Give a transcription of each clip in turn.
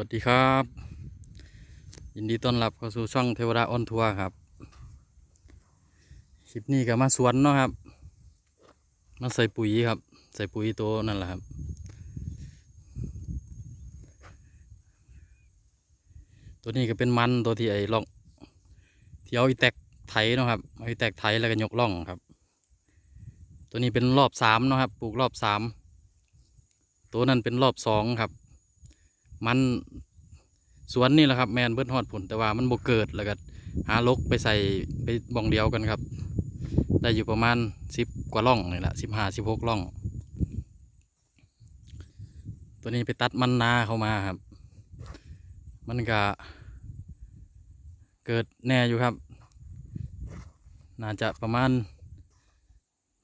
วัสดีครับ ยินดีต้อนรับเข้าสู่ช่องเทวดาออนทัวร์ครับคลิปนี้ก็มาสวนเนาะครับ มาใส่ปุ๋ยครับ ใส่ปุ๋ยตัวนั่นแหละครับ ตัวนี้ก็เป็นมันตัวที่ไอ้ล่องที่เอาอีแตกไถเนาะครับเอาอีแตกไถแล้วก็ยกล่องครับ ตัวนี้เป็นรอบสามเนาะครับ ปลูกรอบสามตัวนั้นเป็นรอบสองครับ มันสวนนี่แหละครับแมนเบิดฮอดผลแต่ว่ามันบ่เกิดแล้วก็หาลกไปใส่ไปบ่องเดียวกันครับ ได้อยู่ประมาณสิบกว่าล่องนี่แหละสิบห้าสิบหกล่อง ตัวนี้ไปตัดมันนาเข้ามาครับ มันก็เกิดแน่อยู่ครับ น่าจะประมาณ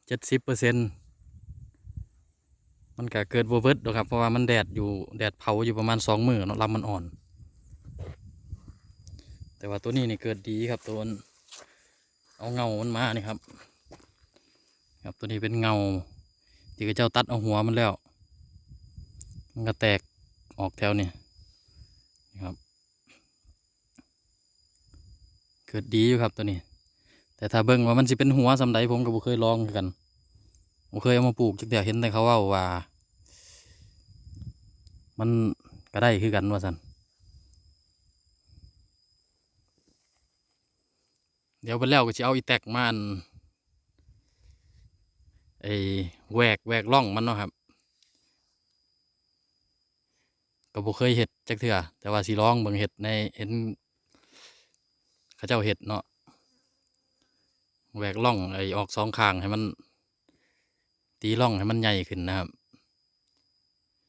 เจ็ดสิบเปอร์เซ็นต์ มันก็เกิดโวเวิร์ดครับเพราะว่ามันแดดอยู่แดดเผาอยู่ประมาณสองมือเนาะลำมันอ่อน แต่ว่าตัวนี้นี่เกิดดีครับตัวนเอาเงามันมานี่ครับ ครับตัวนี้เป็นเงาที่เขาเจ้าตัดเอาหัวมันแล้ว มันก็แตกออกแถวนี่นี่ครับ เกิดดีอยู่ครับตัวนี้ แต่ถ้าเบิ่งว่ามันสิเป็นหัวสำใดผมก็บ่เคยลองคือกัน ผมเคยเอามาปลูกจักเดียวเห็นแต่เขาว่าว่า มันก็ได้คือกันว่าสันเดี๋ยวไปแล้วก็จะเอาอีแตกมาอันไอ้แหวกแหวกล่องมันเนาะครับก็บ่เคยเห็ดจักเถื่อแต่ว่าสีร้องเบิ่งเห็ดในเห็นเขาเจ้าเห็ดเนาะแหวกล่องไอออกสองข้างให้มัน ตีร่องให้มันใหญ่ขึ้นนะครับ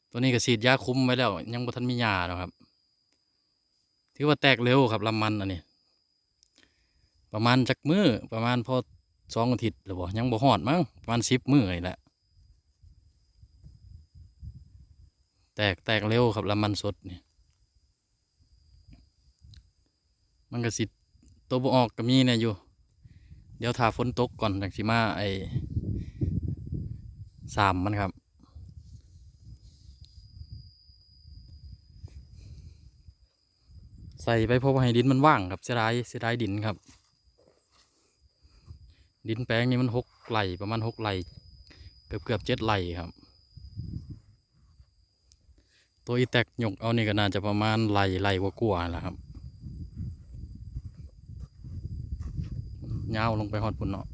ตัวนี้ก็ฉีดยาคุ้มไว้แล้ว ยังบ่ทันมียาหรอกครับ ถือว่าแตกเร็วครับลำมันอันนี้ ประมาณจักมือประมาณพอสองอาทิตย์หรือบ่ยังบ่หอดมั้งประมาณสิบมือนี่แหละแตกแตกเร็วครับลำมันสดนี่มันก็สิตัวบ่ออกก็มีเนี่ยอยู่ เดี๋ยวถ้าฝนตกก่อนจังสิมาไอ สามมันครับ ใส่ไปเพราะว่าให้ดินมันว่างครับเสียดายเสียดายดินครับ ดินแปลงนี้มันหกไหลประมาณหกไหลเกือบเกือบเจ็ดไหลครับ ตัวอีแตกหยกเอานี่ก็น่าจะประมาณไหลไหลกว่ากว่าแหละครับยาวลงไปหอดปุ่นเนาะ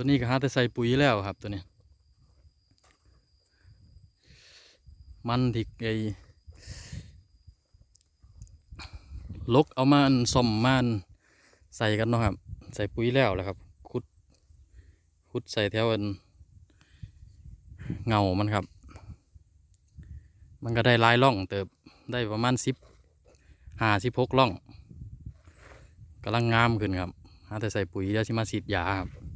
ตัวนี้ก็หาแต่ใส่ปุ๋ยแล้วครับตัวนี้ มันที่ไอ้ลกเอามาอันซ่อมมานใส่กันเนาะครับ ใส่ปุ๋ยแล้วแหละครับขุดขุดใส่แถวันเงามันครับ มันก็ได้ลายร่องเติบได้ประมาณสิบห้าสิบหกร่องกำลังงามขึ้นครับหาแต่ใส่ปุ๋ยแล้วชิมาฉีดยาครับ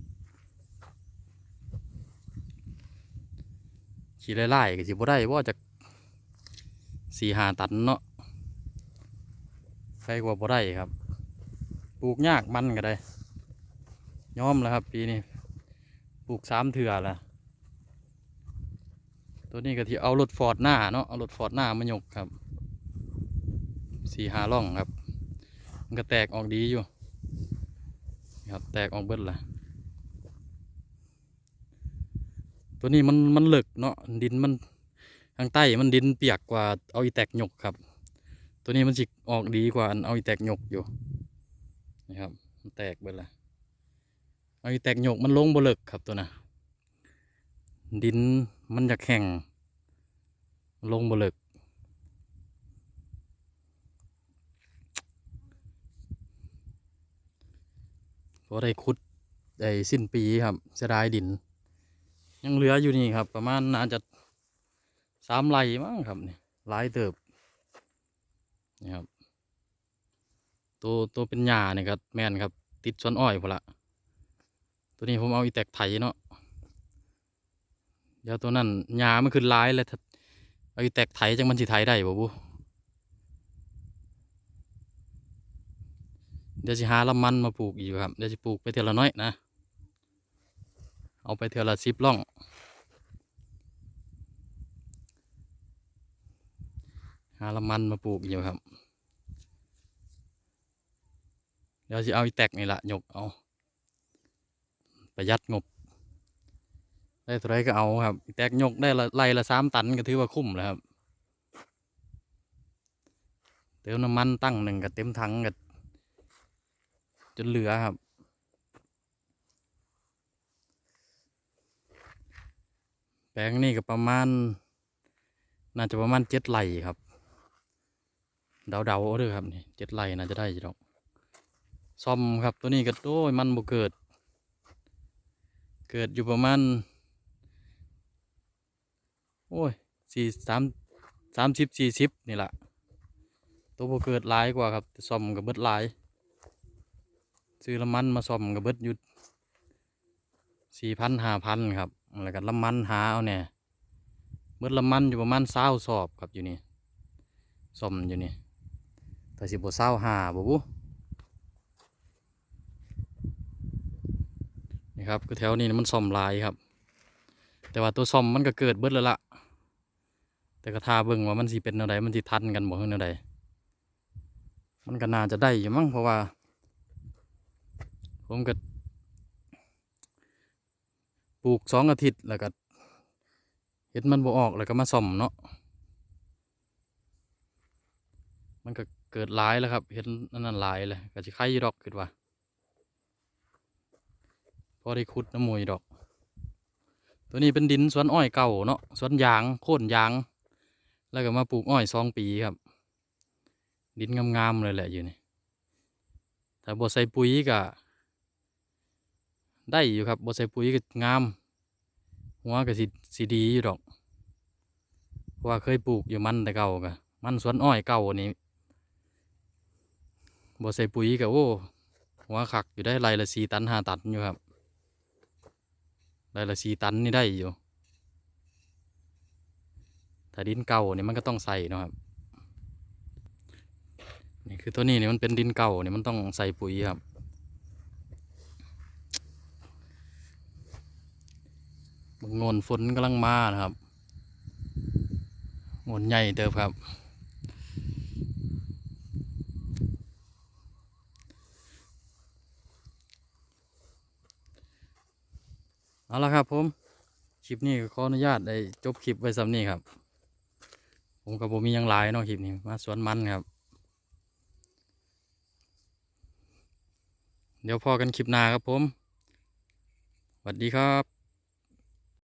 ขี่ไล่ๆก็สิบ่ได้ว่าจากสี่หาตันเนาะใครกว่าบ่ได้ครับ ปลูกยากมันก็ได้ยอมแล้วครับ ปีนี้ปลูกสามเถื่อละตัวนี้ก็ที่เอารถฟอร์ดหน้าเนาะเอารถฟอร์ดหน้ามายกครับสี่หาล่องครับ มันก็แตกออกดีอยู่ ครับแตกออกเบิดละ ตัวนี้มันมันเหลึกเนาะดินมันทางใต้มันดินเปียกกว่าเอาอีแตกหยกครับ ตัวนี้มันสิออกดีกว่าอันเอาอีแตกหยกอยู่นะครับมันแตกไปละเอาอีแตกหยกมันลงบ่เลิกครับตัวน่ะดินมันจะแข็งลงบ่เลิกเพราะได้ขุดได้สิ้นปีครับเสียดายดิน ยังเหลืออยู่นี่ครับ ประมาณน่าจะสามไร่มั้งครับนี่หลายเติบนี่ครับ ตัวตัวเป็นหญ้าเนี่ยครับแม่นครับ ติดสวนอ้อยพอละตัวนี้ผมเอาอีแตกไถเนาะเดี๋ยวตัวนั้นหญ้ามันขึ้นหลายเลยเอาอีแตกไถจังมันสิไถได้บ่บุเดี๋ยวสิหาลำมันมาปลูกอีกครับเดี๋ยวสิปลูกไปเท่าละน้อยนะ เอาไปเท่าละสิบล่อง หาละมันมาปลูกอยู่ครับ เดี๋ยวสิเอาอีแตกนี่ละหยกเอา ประหยัดงบ ได้เท่าไรก็เอาครับอีแตกยกได้ละไล่ละสามตันก็ถือว่าคุ้มแล้วครับ เติมน้ำมันตั้งหนึ่งกับเต็มถังกับจนเหลือครับ แปลงนี่ก็ประมาณ น่าจะประมาณเจ็ดไร่ครับ เดาเอาเด้อครับนี่เจ็ดไร่น่าจะได้อยู่ดอกซ่อมครับตัวนี้ก็โอ้ยมันบ่เกิด เกิดอยู่ประมาณ โอ้ยสี่สามสามสิบสี่สิบนี่แหละตัวบ่เกิดหลายกว่าครับซ่อมกับเบิดหลายซื้อละมันมาซ่อมกับเบิดยุดสี่พันห้าพันครับ แล้วก็ละมันหาเอาเนี่ยเบิดละมันอยู่ประมาณเศร้าสอบครับอยู่นี่ซ่อมอยู่นี่แต่สิบเศร้าหาบ่บุนี่ครับคือแถวนี้มันซ่อมลายครับ แต่ว่าตัวซ่อมมันก็เกิดเบิดแล้วล่ะ แต่ก็ทาเบิ่งว่ามันสิเป็นแนวใดมันสิทันกันบ่เฮือแนวใดมันก็น่าจะได้อยู่มั้งเพราะว่า ผมก็ ปลูกสองอาทิตย์แล้วก็เห็ดมันบ่ออกแล้วก็มาซ่อมเนาะมันก็เกิดหลายแล้วครับเห็ดนั่นนั่นหลายเลยก็สิไข่อยู่ดอกคิดว่าพอได้ขุดน้ำมวยดอก ตัวนี้เป็นดินสวนอ้อยเก่าเนาะสวนยางโค่นยาง แล้วก็มาปลูกอ้อยสองปีครับ ดินงามๆเลยแหละอยู่นี่ถ้าบ่ใส่ปุ๋ยก็ ได้อยู่ครับบ่ใส่ปุ๋ยก็งาม หัวก็สิสิดีอยู่ดอกเพราะว่าเคยปลูกอยู่มันแต่เก่าก็มันสวนอ้อยเก่านี่บ่ใส่ปุ๋ยก็โอ้หัวคักอยู่ได้ไรละสี่ตันห้าตันอยู่ครับได้ละสี่ตันนี่ได้อยู่ถ้าดินเก่าเนี่ยมันก็ต้องใส่นะครับนี่คือตัวนี้เนี่ยมันเป็นดินเก่าเนี่ยมันต้องใส่ปุ๋ยครับ บางโงนฝนกำลังมานะครับโงนใหญ่เติบครับ เอาละครับผม คลิปนี้ขออนุญาตได้จบคลิปไว้สำนี้ครับ ผมกับผมมียังหลายเนาะคลิปนี้ มาสวนมันครับเดี๋ยวพอกันคลิปหน้าครับผม สวัสดีครับ